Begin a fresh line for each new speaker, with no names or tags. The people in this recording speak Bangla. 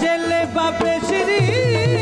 জেলে বাপে শ্রী